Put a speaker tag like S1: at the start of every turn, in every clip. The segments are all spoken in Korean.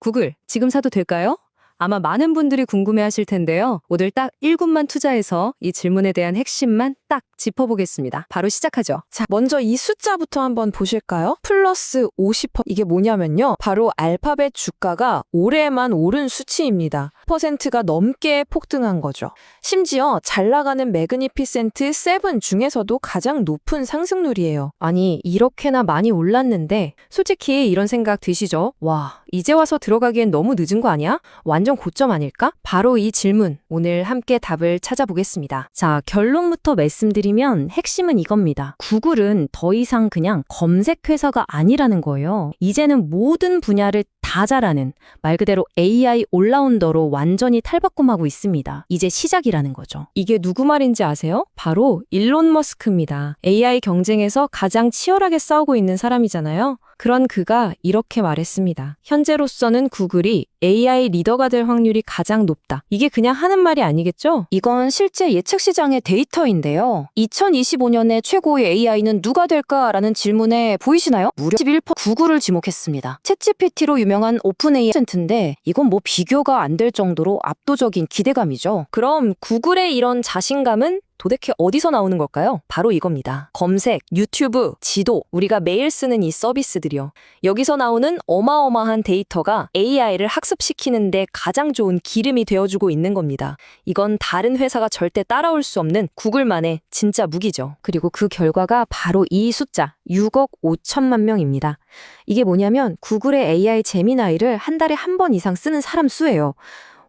S1: 구글, 지금 사도 될까요? 아마 많은 분들이 궁금해 하실 텐데요. 오늘 딱 1분만 투자해서 이 질문에 대한 핵심만 딱 짚어보겠습니다. 바로 시작하죠.
S2: 자, 먼저 이 숫자부터 한번 보실까요? 플러스 50% 이게 뭐냐면요. 바로 알파벳 주가가 올해만 오른 수치입니다. 퍼센트가 넘게 폭등한 거죠. 심지어 잘 나가는 매그니피센트 7 중에서도 가장 높은 상승률이에요.
S1: 아니, 이렇게나 많이 올랐는데, 솔직히 이런 생각 드시죠? 와, 이제 와서 들어가기엔 너무 늦은 거 아니야? 완전 고점 아닐까? 바로 이 질문, 오늘 함께 답을 찾아보겠습니다. 자, 결론부터 말씀드리면 핵심은 이겁니다. 구글은 더 이상 그냥 검색회사가 아니라는 거예요. 이제는 모든 분야를 다 잘하는 말 그대로 AI 올라운더로 완전히 탈바꿈하고 있습니다. 이제 시작이라는 거죠. 이게 누구 말인지 아세요? 바로 일론 머스크입니다. AI 경쟁에서 가장 치열하게 싸우고 있는 사람이잖아요. 그런 그가 이렇게 말했습니다. 현재로서는 구글이 AI 리더가 될 확률이 가장 높다. 이게 그냥 하는 말이 아니겠죠? 이건 실제 예측 시장의 데이터인데요. 2025년에 최고의 AI는 누가 될까라는 질문에 보이시나요? 무려 11% 구글을 지목했습니다. 챗GPT로 유명한 오픈 AI 센트인데 이건 뭐 비교가 안 될 정도로 압도적인 기대감이죠. 그럼 구글의 이런 자신감은 도대체 어디서 나오는 걸까요? 바로 이겁니다. 검색, 유튜브, 지도, 우리가 매일 쓰는 이 서비스들이요. 여기서 나오는 어마어마한 데이터가 AI를 학습시키는데 가장 좋은 기름이 되어주고 있는 겁니다. 이건 다른 회사가 절대 따라올 수 없는 구글만의 진짜 무기죠. 그리고 그 결과가 바로 이 숫자, 6억 5천만 명입니다. 이게 뭐냐면 구글의 AI 제미나이를 한 달에 한 번 이상 쓰는 사람 수예요.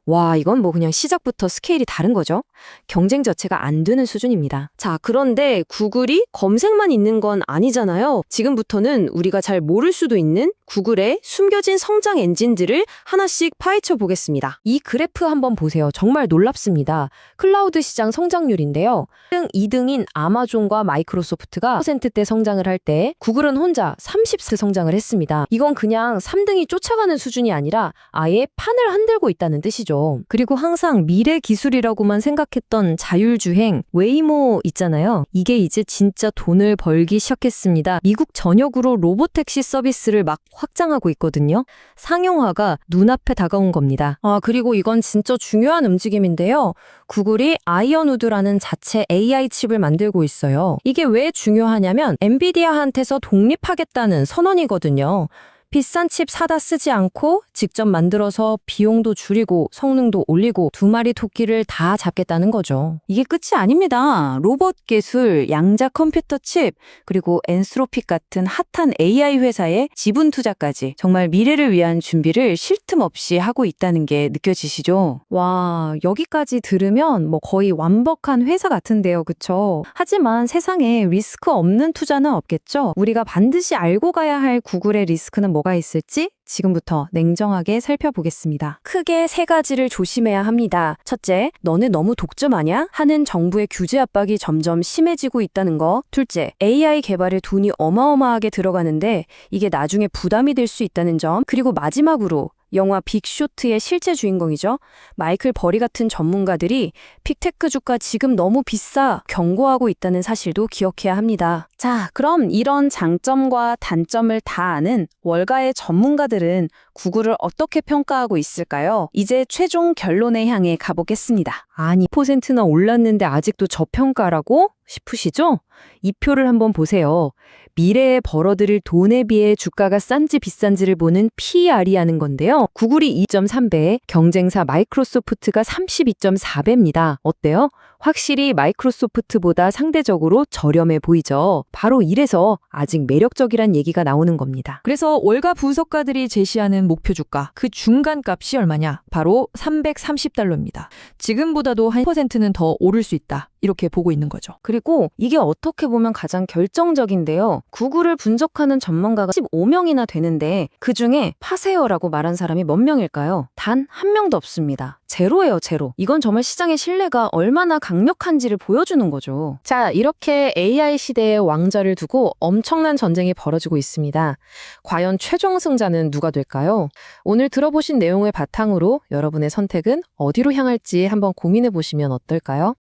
S1: 와, 이건 뭐 그냥 시작부터 스케일이 다른 거죠? 경쟁 자체가 안 되는 수준입니다. 자, 그런데 구글이 검색만 있는 건 아니잖아요. 지금부터는 우리가 잘 모를 수도 있는 구글의 숨겨진 성장 엔진들을 하나씩 파헤쳐 보겠습니다. 이 그래프 한번 보세요. 정말 놀랍습니다. 클라우드 시장 성장률인데요. 1등, 2등인 아마존과 마이크로소프트가 퍼센트대 성장을 할 때 구글은 혼자 30% 성장을 했습니다. 이건 그냥 3등이 쫓아가는 수준이 아니라 아예 판을 흔들고 있다는 뜻이죠. 그리고 항상 미래 기술이라고만 생각했던 자율주행, 웨이모 있잖아요. 이게 이제 진짜 돈을 벌기 시작했습니다. 미국 전역으로 로보택시 서비스를 막 확장하고 있거든요. 상용화가 눈앞에 다가온 겁니다. 아, 그리고 이건 진짜 중요한 움직임인데요. 구글이 아이언우드라는 자체 AI 칩을 만들고 있어요. 이게 왜 중요하냐면 엔비디아한테서 독립하겠다는 선언이거든요. 비싼 칩 사다 쓰지 않고 직접 만들어서 비용도 줄이고 성능도 올리고 두 마리 토끼를 다 잡겠다는 거죠.
S3: 이게 끝이 아닙니다. 로봇 기술, 양자 컴퓨터 칩, 그리고 엔스로픽 같은 핫한 AI 회사의 지분 투자까지 정말 미래를 위한 준비를 쉴 틈 없이 하고 있다는 게 느껴지시죠?
S1: 와, 여기까지 들으면 뭐 거의 완벽한 회사 같은데요. 그쵸? 하지만 세상에 리스크 없는 투자는 없겠죠? 우리가 반드시 알고 가야 할 구글의 리스크는 뭐가 있을지 지금부터 냉정하게 살펴보겠습니다. 크게 세 가지를 조심해야 합니다. 첫째, 너네 너무 독점하냐? 하는 정부의 규제 압박이 점점 심해지고 있다는 거. 둘째, AI 개발에 돈이 어마어마하게 들어가는데 이게 나중에 부담이 될 수 있다는 점. 그리고 마지막으로 영화 빅쇼트의 실제 주인공이죠. 마이클 버리 같은 전문가들이 픽테크 주가 지금 너무 비싸 경고하고 있다는 사실도 기억해야 합니다.
S3: 자, 그럼 이런 장점과 단점을 다 아는 월가의 전문가들은 구글을 어떻게 평가하고 있을까요? 이제 최종 결론에 향해 가보겠습니다.
S1: 아니, 퍼센트나 올랐는데 아직도 저평가라고? 싶으시죠? 이 표를 한번 보세요. 미래에 벌어들일 돈에 비해 주가가 싼지 비싼지를 보는 PR이라는 건데요. 구글이 2.3배, 경쟁사 마이크로소프트가 32.4배입니다. 어때요? 확실히 마이크로소프트보다 상대적으로 저렴해 보이죠. 바로 이래서 아직 매력적이란 얘기가 나오는 겁니다.
S4: 그래서 월가 분석가들이 제시하는 목표 주가, 그 중간 값이 얼마냐? 바로 330달러입니다. 지금보다도 한 퍼센트는 더 오를 수 있다. 이렇게 보고 있는 거죠.
S1: 그리고 이게 어떻게 보면 가장 결정적인데요. 구글을 분석하는 전문가가 15명이나 되는데 그 중에 파세요라고 말한 사람이 몇 명일까요? 단 한 명도 없습니다. 제로예요, 제로. 이건 정말 시장의 신뢰가 얼마나 강력한지를 보여주는 거죠. 자, 이렇게 AI 시대의 왕좌를 두고 엄청난 전쟁이 벌어지고 있습니다. 과연 최종 승자는 누가 될까요? 오늘 들어보신 내용을 바탕으로 여러분의 선택은 어디로 향할지 한번 고민해 보시면 어떨까요?